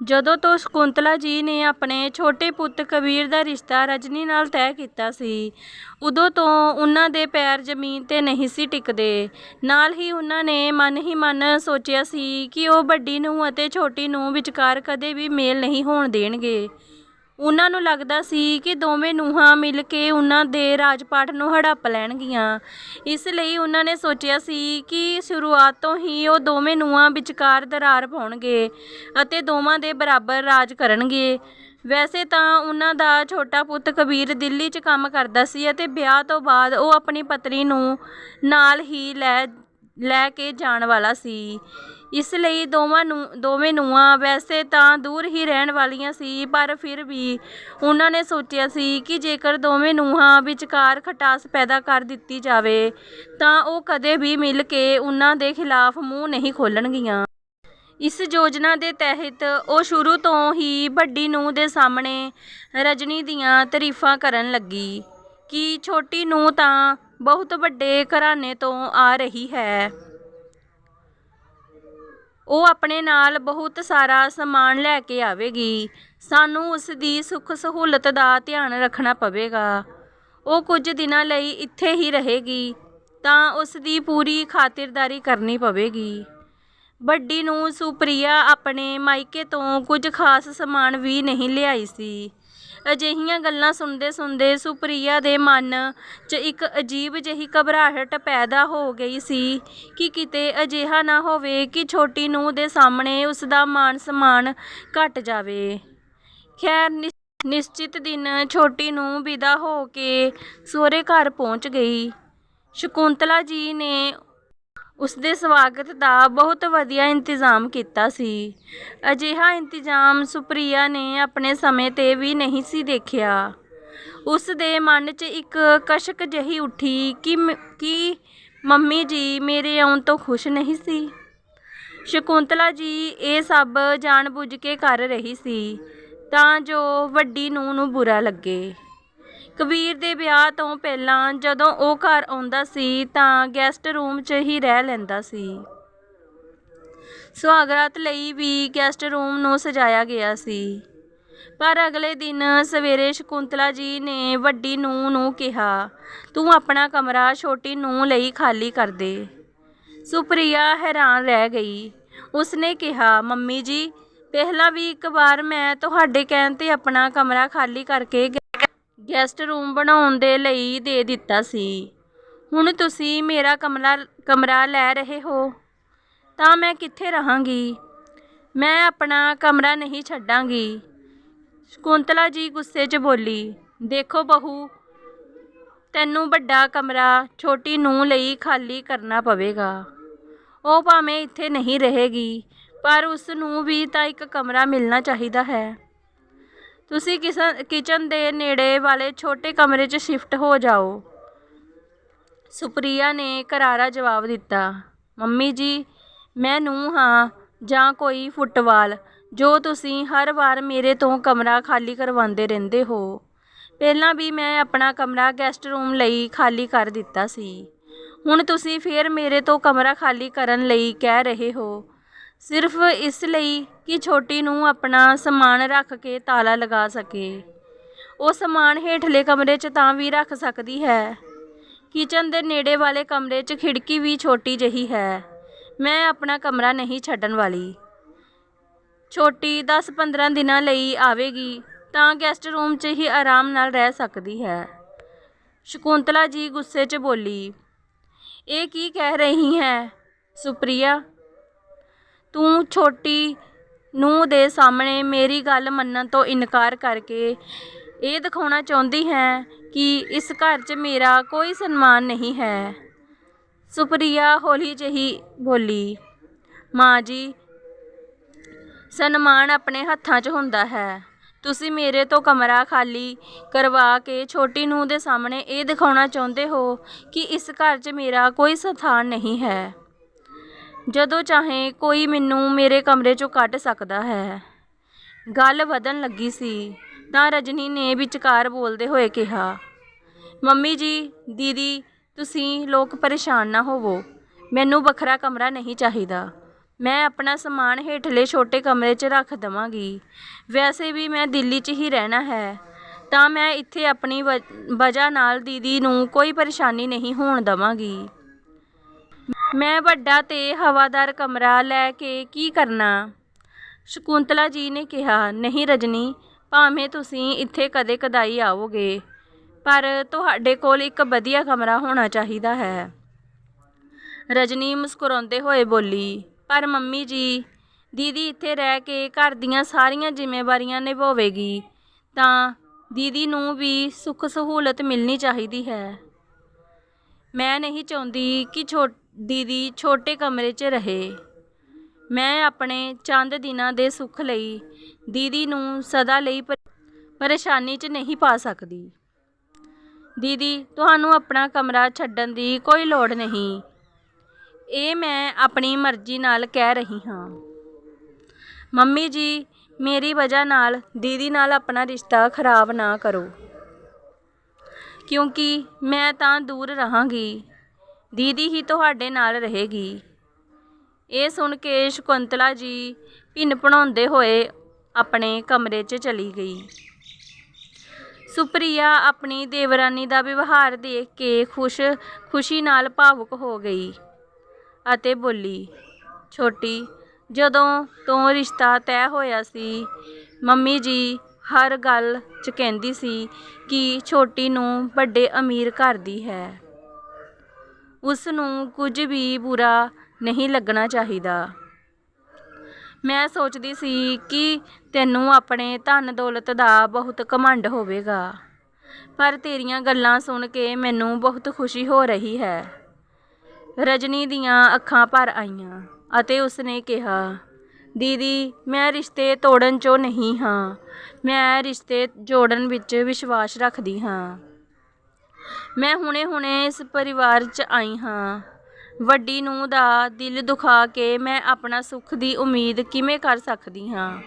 ਜਦੋਂ ਤੋਂ ਸ਼ਕੁੰਤਲਾ ਜੀ ਨੇ ਆਪਣੇ ਛੋਟੇ ਪੁੱਤ ਕਬੀਰ ਦਾ ਰਿਸ਼ਤਾ ਰਜਨੀ ਨਾਲ ਤੈਅ ਕੀਤਾ ਸੀ, ਉਦੋਂ ਤੋਂ ਉਹਨਾਂ ਦੇ ਪੈਰ ਜ਼ਮੀਨ ਤੇ ਨਹੀਂ ਸੀ ਟਿਕਦੇ। ਨਾਲ ਹੀ ਉਹਨਾਂ ਨੇ ਮਨ ਹੀ ਮਨ ਸੋਚਿਆ ਸੀ ਕਿ ਉਹ ਵੱਡੀ ਨੂੰ ਅਤੇ ਛੋਟੀ ਨੂੰ ਵਿਚਕਾਰ ਕਦੇ ਵੀ ਮੇਲ ਨਹੀਂ ਹੋਣ ਦੇਣਗੇ। ਉਹਨਾਂ ਨੂੰ ਲੱਗਦਾ ਸੀ ਕਿ ਦੋਵੇਂ ਨੂੰਹਾਂ ਮਿਲ ਕੇ ਉਹਨਾਂ ਦੇ ਰਾਜਪਾਟ ਨੂੰ ਹੜੱਪ ਲੈਣਗੀਆਂ। ਇਸ ਲਈ ਉਹਨਾਂ ਨੇ ਸੋਚਿਆ ਸੀ ਕਿ ਸ਼ੁਰੂਆਤ ਤੋਂ ਹੀ ਉਹ ਦੋਵੇਂ ਨੂੰਹਾਂ ਵਿਚਕਾਰ ਦਰਾਰ ਪਾਉਣਗੇ ਅਤੇ ਦੋਵਾਂ ਦੇ ਬਰਾਬਰ ਰਾਜ ਕਰਨਗੇ। ਵੈਸੇ ਤਾਂ ਉਹਨਾਂ ਦਾ ਛੋਟਾ ਪੁੱਤ ਕਬੀਰ ਦਿੱਲੀ 'ਚ ਕੰਮ ਕਰਦਾ ਸੀ ਅਤੇ ਵਿਆਹ ਤੋਂ ਬਾਅਦ ਉਹ ਆਪਣੀ ਪਤਨੀ ਨੂੰ ਨਾਲ ਹੀ ਲੈ ਲੈ ਕੇ ਜਾਣ ਵਾਲਾ ਸੀ। ਇਸ ਲਈ ਦੋਵਾਂ ਨੂੰ, ਦੋਵੇਂ ਨੂੰਹਾਂ ਵੈਸੇ ਤਾਂ ਦੂਰ ਹੀ ਰਹਿਣ ਵਾਲੀਆਂ ਸੀ, ਪਰ ਫਿਰ ਵੀ ਉਹਨਾਂ ਨੇ ਸੋਚਿਆ ਸੀ ਕਿ ਜੇਕਰ ਦੋਵੇਂ ਨੂੰਹਾਂ ਵਿਚਕਾਰ ਖਟਾਸ ਪੈਦਾ ਕਰ ਦਿੱਤੀ ਜਾਵੇ, ਤਾਂ ਉਹ ਕਦੇ ਵੀ ਮਿਲ ਕੇ ਉਹਨਾਂ ਦੇ ਖਿਲਾਫ ਮੂੰਹ ਨਹੀਂ ਖੋਲਣਗੀਆਂ ਇਸ ਯੋਜਨਾ ਦੇ ਤਹਿਤ ਉਹ ਸ਼ੁਰੂ ਤੋਂ ਹੀ ਵੱਡੀ ਨੂੰਹ ਦੇ ਸਾਹਮਣੇ ਰਜਨੀ ਦੀਆਂ ਤਾਰੀਫਾਂ ਕਰਨ ਲੱਗੀ ਕਿ ਛੋਟੀ ਨੂੰਹ ਤਾਂ ਬਹੁਤ ਵੱਡੇ ਘਰਾਣੇ ਤੋਂ ਆ ਰਹੀ ਹੈ। ਉਹ ਆਪਣੇ ਨਾਲ ਬਹੁਤ ਸਾਰਾ ਸਮਾਨ ਲੈ ਕੇ ਆਵੇਗੀ। ਸਾਨੂੰ ਉਸ ਦੀ ਸੁੱਖ ਸਹੂਲਤ ਦਾ ਧਿਆਨ ਰੱਖਣਾ ਪਵੇਗਾ। ਉਹ ਕੁਝ ਦਿਨਾਂ ਲਈ ਇੱਥੇ ਹੀ ਰਹੇਗੀ, ਤਾਂ ਉਸ ਦੀ ਪੂਰੀ ਖਾਤਰਦਾਰੀ ਕਰਨੀ ਪਵੇਗੀ। ਵੱਡੀ ਨੂੰ ਸੁਪ੍ਰਿਆ ਆਪਣੇ ਮਾਇਕੇ ਤੋਂ ਕੁਝ ਖਾਸ ਸਮਾਨ ਵੀ ਨਹੀਂ ਲਿਆਈ ਸੀ। ਅਜਿਹੀਆਂ ਗੱਲਾਂ ਸੁਣਦੇ ਸੁਣਦੇ ਸੁਪ੍ਰਿਆ ਦੇ ਮਨ 'ਚ ਇੱਕ ਅਜੀਬ ਜਿਹੀ ਘਬਰਾਹਟ ਪੈਦਾ ਹੋ ਗਈ ਸੀ ਕਿ ਕਿਤੇ ਅਜਿਹਾ ਨਾ ਹੋਵੇ ਕਿ ਛੋਟੀ ਨੂੰ ਦੇ ਸਾਹਮਣੇ ਉਸ ਦਾ ਮਾਨ ਸਨਮਾਨ ਘਟ ਜਾਵੇ। ਖੈਰ, ਨਿਸ- ਨਿਸ਼ਚਿਤ ਦਿਨ ਛੋਟੀ ਨੂੰ ਵਿਦਾ ਹੋ ਕੇ ਸਹੁਰੇ ਘਰ ਪਹੁੰਚ ਗਈ। ਸ਼ਕੁੰਤਲਾ ਜੀ ਨੇ ਉਸ ਦੇ ਸਵਾਗਤ ਦਾ ਬਹੁਤ ਵਧੀਆ ਇੰਤਜ਼ਾਮ ਕੀਤਾ ਸੀ। ਅਜਿਹਾ ਇੰਤਜ਼ਾਮ ਸੁਪ੍ਰਿਆ ਨੇ ਆਪਣੇ ਸਮੇਂ ਤੇ ਵੀ ਨਹੀਂ ਸੀ ਦੇਖਿਆ। ਉਸ ਦੇ ਮਨ 'ਚ ਇੱਕ ਕਸ਼ਕ ਜਹੀ ਉੱਠੀ ਕਿ ਮ- ਕਿ ਮੰਮੀ ਜੀ ਮੇਰੇ ਆਉਣ ਤੋਂ ਖੁਸ਼ ਨਹੀਂ ਸੀ। ਸ਼ਕੁੰਤਲਾ ਜੀ ਇਹ ਸਭ ਜਾਣਬੁੱਝ ਕੇ ਕਰ ਰਹੀ ਸੀ, ਤਾਂ ਜੋ ਵੱਡੀ ਨੂੰਹ ਨੂੰ ਬੁਰਾ ਲੱਗੇ। ਕਬੀਰ ਦੇ ਵਿਆਹ ਤੋਂ ਪਹਿਲਾਂ ਜਦੋਂ ਉਹ ਘਰ ਆਉਂਦਾ ਸੀ ਤਾਂ ਗੈਸਟ ਰੂਮ 'ਚ ਹੀ ਰਹਿ ਲੈਂਦਾ ਸੀ। ਸੁਹਾਗਰਾਤ ਲਈ ਵੀ ਗੈਸਟ ਰੂਮ ਨੂੰ ਸਜਾਇਆ ਗਿਆ ਸੀ। ਪਰ ਅਗਲੇ ਦਿਨ ਸਵੇਰੇ ਸ਼ਕੁੰਤਲਾ ਜੀ ਨੇ ਵੱਡੀ ਨੂੰਹ ਨੂੰ ਕਿਹਾ, ਤੂੰ ਆਪਣਾ ਕਮਰਾ ਛੋਟੀ ਨੂੰਹ ਲਈ ਖਾਲੀ ਕਰ ਦੇ। ਸੁਪ੍ਰਿਆ ਹੈਰਾਨ ਰਹਿ ਗਈ। ਉਸਨੇ ਕਿਹਾ, ਮੰਮੀ ਜੀ, ਪਹਿਲਾਂ ਵੀ ਇੱਕ ਵਾਰ ਮੈਂ ਤੁਹਾਡੇ ਕਹਿਣ ਤੇ ਆਪਣਾ ਕਮਰਾ ਖਾਲੀ ਕਰਕੇ ਗੈਸਟ ਰੂਮ ਬਣਾਉਣ ਦੇ ਲਈ ਦੇ ਦਿੱਤਾ ਸੀ। ਹੁਣ ਤੁਸੀਂ ਮੇਰਾ ਕਮਰਾ ਕਮਰਾ ਲੈ ਰਹੇ ਹੋ, ਤਾਂ ਮੈਂ ਕਿੱਥੇ ਰਹਾਂਗੀ? ਮੈਂ ਆਪਣਾ ਕਮਰਾ ਨਹੀਂ ਛੱਡਾਂਗੀ। ਸ਼ਕੁੰਤਲਾ ਜੀ ਗੁੱਸੇ 'ਚ ਬੋਲੀ, ਦੇਖੋ ਬਹੂ, ਤੈਨੂੰ ਵੱਡਾ ਕਮਰਾ ਛੋਟੀ ਨੂੰ ਲਈ ਖਾਲੀ ਕਰਨਾ ਪਵੇਗਾ। ਉਹ ਭਾਵੇਂ ਇੱਥੇ ਨਹੀਂ ਰਹੇਗੀ, ਪਰ ਉਸ ਨੂੰ ਵੀ ਤਾਂ ਇੱਕ ਕਮਰਾ ਮਿਲਣਾ ਚਾਹੀਦਾ ਹੈ। ਤੁਸੀਂ ਕਿਸਨ ਕਿਚਨ ਦੇ ਨੇੜੇ ਵਾਲੇ ਛੋਟੇ ਕਮਰੇ 'ਚ ਸ਼ਿਫਟ ਹੋ ਜਾਓ। ਸੁਪਰੀਆ ਨੇ ਕਰਾਰਾ ਜਵਾਬ ਦਿੱਤਾ, ਮੰਮੀ ਜੀ, ਮੈਂ ਨੂੰ ਹਾਂ ਜਾਂ ਕੋਈ ਫੁੱਟਵਾਲ ਜੋ ਤੁਸੀਂ ਹਰ ਵਾਰ ਮੇਰੇ ਤੋਂ ਕਮਰਾ ਖਾਲੀ ਕਰਵਾਉਂਦੇ ਰਹਿੰਦੇ ਹੋ। ਪਹਿਲਾਂ ਵੀ ਮੈਂ ਆਪਣਾ ਕਮਰਾ ਗੈਸਟ ਰੂਮ ਲਈ ਖਾਲੀ ਕਰ ਦਿੱਤਾ ਸੀ। ਹੁਣ ਤੁਸੀਂ ਫੇਰ ਮੇਰੇ ਤੋਂ ਕਮਰਾ ਖਾਲੀ ਕਰਨ ਲਈ ਕਹਿ ਰਹੇ ਹੋ। ਸਿਰਫ ਇਸ ਲਈ ਕਿ ਛੋਟੀ ਨੂੰ ਆਪਣਾ ਸਮਾਨ ਰੱਖ ਕੇ ਤਾਲਾ ਲਗਾ ਸਕੇ। ਉਹ ਸਮਾਨ ਹੇਠਲੇ ਕਮਰੇ 'ਚ ਤਾਂ ਵੀ ਰੱਖ ਸਕਦੀ ਹੈ। ਕਿਚਨ ਦੇ ਨੇੜੇ ਵਾਲੇ ਕਮਰੇ 'ਚ ਖਿੜਕੀ ਵੀ ਛੋਟੀ ਜਿਹੀ ਹੈ। ਮੈਂ ਆਪਣਾ ਕਮਰਾ ਨਹੀਂ ਛੱਡਣ ਵਾਲੀ। ਛੋਟੀ 10-15 ਦਿਨਾਂ ਲਈ ਆਵੇਗੀ ਤਾਂ ਗੈਸਟ ਰੂਮ 'ਚ ਹੀ ਆਰਾਮ ਨਾਲ ਰਹਿ ਸਕਦੀ ਹੈ। ਸ਼ਕੁੰਤਲਾ ਜੀ ਗੁੱਸੇ 'ਚ ਬੋਲੀ, ਇਹ ਕੀ ਕਹਿ ਰਹੀ ਹੈ? ਸੁਪ੍ਰਿਆ ਤੂੰ ਛੋਟੀ ਨੂੰਹ ਦੇ ਸਾਹਮਣੇ ਮੇਰੀ ਗੱਲ ਮੰਨਣ ਤੋਂ ਇਨਕਾਰ ਕਰਕੇ ਇਹ ਦਿਖਾਉਣਾ ਚਾਹੁੰਦੀ ਹੈ ਕਿ ਇਸ ਘਰ 'ਚ ਮੇਰਾ ਕੋਈ ਸਨਮਾਨ ਨਹੀਂ ਹੈ। ਸੁਪਰੀਆ ਹੌਲੀ ਜਿਹੀ ਬੋਲੀ, ਮਾਂ ਜੀ, ਸਨਮਾਨ ਆਪਣੇ ਹੱਥਾਂ 'ਚ ਹੁੰਦਾ ਹੈ। ਤੁਸੀਂ ਮੇਰੇ ਤੋਂ ਕਮਰਾ ਖਾਲੀ ਕਰਵਾ ਕੇ ਛੋਟੀ ਨੂੰਹ ਦੇ ਸਾਹਮਣੇ ਇਹ ਦਿਖਾਉਣਾ ਚਾਹੁੰਦੇ ਹੋ ਕਿ ਇਸ ਘਰ 'ਚ ਮੇਰਾ ਕੋਈ ਸਥਾਨ ਨਹੀਂ ਹੈ। ਜਦੋਂ ਚਾਹੇ ਕੋਈ ਮੈਨੂੰ ਮੇਰੇ ਕਮਰੇ 'ਚੋਂ ਕੱਢ ਸਕਦਾ ਹੈ। ਗੱਲ ਵਧਣ ਲੱਗੀ ਸੀ, ਤਾਂ ਰਜਨੀ ਨੇ ਵਿਚਕਾਰ ਬੋਲਦੇ ਹੋਏ ਕਿਹਾ, ਮੰਮੀ ਜੀ, ਦੀਦੀ, ਤੁਸੀਂ ਲੋਕ ਪਰੇਸ਼ਾਨ ਨਾ ਹੋਵੋ। ਮੈਨੂੰ ਵੱਖਰਾ ਕਮਰਾ ਨਹੀਂ ਚਾਹੀਦਾ। ਮੈਂ ਆਪਣਾ ਸਮਾਨ ਹੇਠਲੇ ਛੋਟੇ ਕਮਰੇ 'ਚ ਰੱਖ ਦਵਾਂਗੀ। ਵੈਸੇ ਵੀ ਮੈਂ ਦਿੱਲੀ 'ਚ ਹੀ ਰਹਿਣਾ ਹੈ, ਤਾਂ ਮੈਂ ਇੱਥੇ ਆਪਣੀ ਵ- ਵਜ੍ਹਾ ਨਾਲ ਦੀਦੀ ਨੂੰ ਕੋਈ ਪਰੇਸ਼ਾਨੀ ਨਹੀਂ ਹੋਣ ਦਵਾਂਗੀ। ਮੈਂ ਵੱਡਾ ਤੇ ਹਵਾਦਾਰ ਕਮਰਾ ਲੈ ਕੇ ਕੀ ਕਰਨਾ? ਸ਼ਕੁੰਤਲਾ ਜੀ ਨੇ ਕਿਹਾ, ਨਹੀਂ ਰਜਨੀ, ਭਾਵੇਂ ਤੁਸੀਂ ਇੱਥੇ ਕਦੇ ਕਦਾਈ ਆਓਗੇ ਪਰ ਤੁਹਾਡੇ ਕੋਲ ਇੱਕ ਵਧੀਆ ਕਮਰਾ ਹੋਣਾ ਚਾਹੀਦਾ ਹੈ। ਰਜਨੀ ਮੁਸਕਰਾਉਂਦੇ ਹੋਏ ਬੋਲੀ, ਪਰ ਮੰਮੀ ਜੀ, ਦੀਦੀ ਇੱਥੇ ਰਹਿ ਕੇ ਘਰ ਦੀਆਂ ਸਾਰੀਆਂ ਜ਼ਿੰਮੇਵਾਰੀਆਂ ਨਿਭਾਵੇਗੀ, ਤਾਂ ਦੀਦੀ ਨੂੰ ਵੀ ਸੁੱਖ ਸਹੂਲਤ ਮਿਲਣੀ ਚਾਹੀਦੀ ਹੈ। ਮੈਂ ਨਹੀਂ ਚਾਹੁੰਦੀ ਕਿ ਛੋ ਦੀਦੀ ਛੋਟੇ ਕਮਰੇ 'ਚ ਰਹੇ। ਮੈਂ ਆਪਣੇ ਚੰਦ ਦਿਨਾਂ ਦੇ ਸੁੱਖ ਲਈ ਦੀਦੀ ਨੂੰ ਸਦਾ ਲਈ ਪਰੇਸ਼ਾਨੀ 'ਚ ਨਹੀਂ ਪਾ ਸਕਦੀ। ਦੀਦੀ, ਤੁਹਾਨੂੰ ਆਪਣਾ ਕਮਰਾ ਛੱਡਣ ਦੀ ਕੋਈ ਲੋੜ ਨਹੀਂ। ਇਹ ਮੈਂ ਆਪਣੀ ਮਰਜ਼ੀ ਨਾਲ ਕਹਿ ਰਹੀ ਹਾਂ। ਮੰਮੀ ਜੀ, ਮੇਰੀ ਵਜ੍ਹਾ ਨਾਲ ਦੀਦੀ ਨਾਲ ਆਪਣਾ ਰਿਸ਼ਤਾ ਖਰਾਬ ਨਾ ਕਰੋ। ਕਿਉਂਕਿ ਮੈਂ ਤਾਂ ਦੂਰ ਰਹਾਂਗੀ। ਦੀਦੀ ਹੀ ਤੁਹਾਡੇ ਨਾਲ ਰਹੇਗੀ। ਇਹ ਸੁਣ ਕੇ ਸ਼ਕੁੰਤਲਾ ਜੀ ਭਿੰਨ ਭਣਾਉਂਦੇ ਹੋਏ ਆਪਣੇ ਕਮਰੇ 'ਚ ਚਲੀ ਗਈ। ਸੁਪਰੀਆ ਆਪਣੀ ਦੇਵਰਾਨੀ ਦਾ ਵਿਵਹਾਰ ਦੇਖ ਕੇ ਖੁਸ਼, ਖੁਸ਼ੀ ਨਾਲ ਭਾਵੁਕ ਹੋ ਗਈ ਅਤੇ ਬੋਲੀ, ਛੋਟੀ, ਜਦੋਂ ਤੋਂ ਰਿਸ਼ਤਾ ਤੈਅ ਹੋਇਆ ਸੀ, ਮੰਮੀ ਜੀ ਹਰ ਗੱਲ 'ਚ ਕਹਿੰਦੀ ਸੀ ਕਿ ਛੋਟੀ ਨੂੰ ਵੱਡੇ ਅਮੀਰ ਘਰ ਦੀ ਹੈ। ਉਸ ਨੂੰ ਕੁਝ ਵੀ ਬੁਰਾ ਨਹੀਂ ਲੱਗਣਾ ਚਾਹੀਦਾ। ਮੈਂ ਸੋਚਦੀ ਸੀ ਕਿ ਤੈਨੂੰ ਆਪਣੇ ਧਨ ਦੌਲਤ ਦਾ ਬਹੁਤ ਘਮੰਡ ਹੋਵੇਗਾ, ਪਰ ਤੇਰੀਆਂ ਗੱਲਾਂ ਸੁਣ ਕੇ ਮੈਨੂੰ ਬਹੁਤ ਖੁਸ਼ੀ ਹੋ ਰਹੀ ਹੈ। ਰਜਨੀ ਦੀਆਂ ਅੱਖਾਂ ਭਰ ਆਈਆਂ ਅਤੇ ਉਸਨੇ ਕਿਹਾ, ਦੀਦੀ, ਮੈਂ ਰਿਸ਼ਤੇ ਤੋੜਨ 'ਚੋਂ ਨਹੀਂ ਹਾਂ। ਮੈਂ ਰਿਸ਼ਤੇ ਜੋੜਨ ਵਿੱਚ ਵਿਸ਼ਵਾਸ ਰੱਖਦੀ ਹਾਂ। ਮੈਂ ਹੁਣੇ-ਹੁਣੇ ਇਸ ਪਰਿਵਾਰ 'ਚ ਆਈ ਹਾਂ। ਵੱਡੀ ਨੂੰ ਦਾ ਦਿਲ ਦੁਖਾ ਕੇ ਮੈਂ ਆਪਣਾ ਸੁੱਖ ਦੀ ਉਮੀਦ ਕਿਵੇਂ ਕਰ ਸਕਦੀ ਹਾਂ?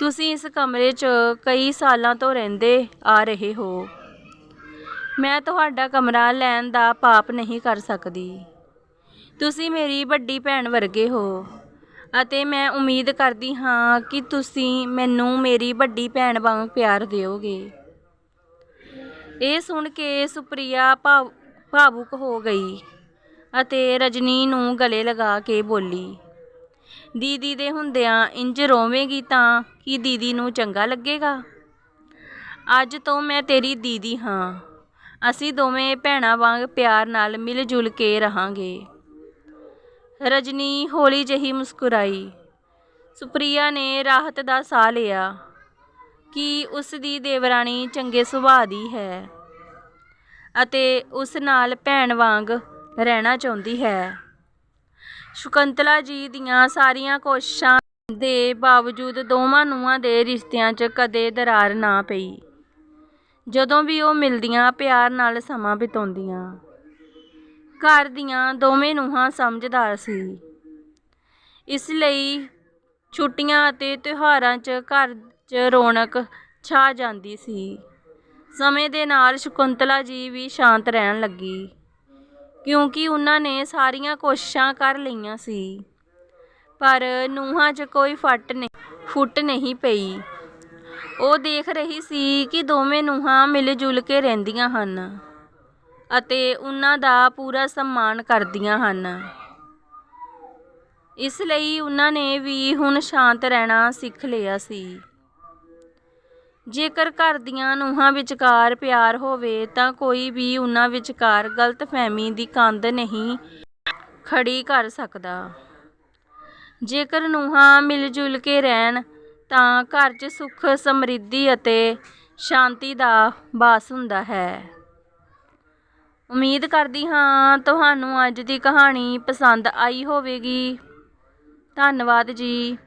ਤੁਸੀਂ ਇਸ ਕਮਰੇ 'ਚ ਕਈ ਸਾਲਾਂ ਤੋਂ ਰਹਿੰਦੇ ਆ ਰਹੇ ਹੋ। ਮੈਂ ਤੁਹਾਡਾ ਕਮਰਾ ਲੈਣ ਦਾ ਪਾਪ ਨਹੀਂ ਕਰ ਸਕਦੀ। ਤੁਸੀਂ ਮੇਰੀ ਵੱਡੀ ਭੈਣ ਵਰਗੇ ਹੋ ਅਤੇ ਮੈਂ ਉਮੀਦ ਕਰਦੀ ਹਾਂ ਕਿ ਤੁਸੀਂ ਮੈਨੂੰ ਮੇਰੀ ਵੱਡੀ ਭੈਣ ਵਾਂਗ ਪਿਆਰ ਦਿਓਗੇ। ਇਹ ਸੁਣ ਕੇ ਸੁਪਰੀਆ ਭਾਵ, ਭਾਵੁਕ ਹੋ ਗਈ ਅਤੇ ਰਜਨੀ ਨੂੰ ਗਲੇ ਲਗਾ ਕੇ ਬੋਲੀ, ਦੀਦੀ ਦੇ ਹੁੰਦਿਆਂ ਇੰਜ ਰੋਵੇਂਗੀ ਤਾਂ ਕੀ ਦੀਦੀ ਨੂੰ ਚੰਗਾ ਲੱਗੇਗਾ? ਅੱਜ ਤੋਂ ਮੈਂ ਤੇਰੀ ਦੀਦੀ ਹਾਂ। ਅਸੀਂ ਦੋਵੇਂ ਭੈਣਾਂ ਵਾਂਗ ਪਿਆਰ ਨਾਲ ਮਿਲ ਜੁਲ ਕੇ ਰਹਾਂਗੇ। ਰਜਨੀ ਹੌਲੀ ਜਿਹੀ ਮੁਸਕਰਾਈ। ਸੁਪਰੀਆ ਨੇ ਰਾਹਤ ਦਾ ਸਾਹ ਲਿਆ। ਕਿ ਉਸ ਦੀ ਦੇਵਰਾਣੀ ਚੰਗੇ ਸੁਭਾਅ ਦੀ ਹੈ ਅਤੇ ਉਸ ਨਾਲ ਭੈਣ ਵਾਂਗ ਰਹਿਣਾ ਚਾਹੁੰਦੀ ਹੈ। ਸ਼ੁਕੰਤਲਾ ਜੀ ਦੀਆਂ ਸਾਰੀਆਂ ਕੋਸ਼ਿਸ਼ਾਂ ਦੇ ਬਾਵਜੂਦ ਦੋਵਾਂ ਨੂੰਹਾਂ ਦੇ ਰਿਸ਼ਤਿਆਂ 'ਚ ਕਦੇ ਦਰਾਰ ਨਾ ਪਈ। ਜਦੋਂ ਵੀ ਉਹ ਮਿਲਦੀਆਂ, ਪਿਆਰ ਨਾਲ ਸਮਾਂ ਬਿਤਾਉਂਦੀਆਂ। ਘਰ ਦੀਆਂ ਦੋਵੇਂ ਨੂੰਹਾਂ ਸਮਝਦਾਰ ਸੀ। ਇਸ ਲਈ ਛੁੱਟੀਆਂ ਅਤੇ ਤਿਉਹਾਰਾਂ 'ਚ ਘਰ 'ਚ ਰੌਣਕ ਛਾ ਜਾਂਦੀ ਸੀ। ਸਮੇਂ ਦੇ ਨਾਲ ਸ਼ਕੁੰਤਲਾ ਜੀ ਵੀ ਸ਼ਾਂਤ ਰਹਿਣ ਲੱਗੀ, ਕਿਉਂਕਿ ਉਹਨਾਂ ਨੇ ਸਾਰੀਆਂ ਕੋਸ਼ਿਸ਼ਾਂ ਕਰ ਲਈਆਂ ਸੀ। ਪਰ ਨੂੰਹਾਂ 'ਚ ਕੋਈ ਫੱਟ ਨਹੀਂ, ਫੁੱਟ ਨਹੀਂ ਪਈ। ਉਹ ਦੇਖ ਰਹੀ ਸੀ ਕਿ ਦੋਵੇਂ ਨੂੰਹਾਂ ਮਿਲ ਜੁਲ ਕੇ ਰਹਿੰਦੀਆਂ ਹਨ ਅਤੇ ਉਹਨਾਂ ਦਾ ਪੂਰਾ ਸਨਮਾਨ ਕਰਦੀਆਂ ਹਨ। ਇਸ ਲਈ ਉਹਨਾਂ ਨੇ ਵੀ ਹੁਣ ਸ਼ਾਂਤ ਰਹਿਣਾ ਸਿੱਖ ਲਿਆ ਸੀ। ਜੇਕਰ ਘਰ ਦੀਆਂ ਨੂੰਹਾਂ ਵਿਚਕਾਰ ਪਿਆਰ ਹੋਵੇ, ਤਾਂ ਕੋਈ ਵੀ ਉਹਨਾਂ ਵਿਚਕਾਰ ਗਲਤਫਹਿਮੀ ਦੀ ਕੰਧ ਨਹੀਂ ਖੜੀ ਕਰ ਸਕਦਾ। ਜੇਕਰ ਨੂੰਹਾਂ ਮਿਲ ਜੁਲ ਕੇ ਰਹਿਣ, ਤਾਂ ਘਰ 'ਚ ਸੁੱਖ, ਸਮਰਿੱਧੀ ਅਤੇ ਸ਼ਾਂਤੀ ਦਾ ਵਾਸ ਹੁੰਦਾ ਹੈ। ਉਮੀਦ ਕਰਦੀ ਹਾਂ ਤੁਹਾਨੂੰ ਅੱਜ ਦੀ ਕਹਾਣੀ ਪਸੰਦ ਆਈ ਹੋਵੇਗੀ। ਧੰਨਵਾਦ ਜੀ।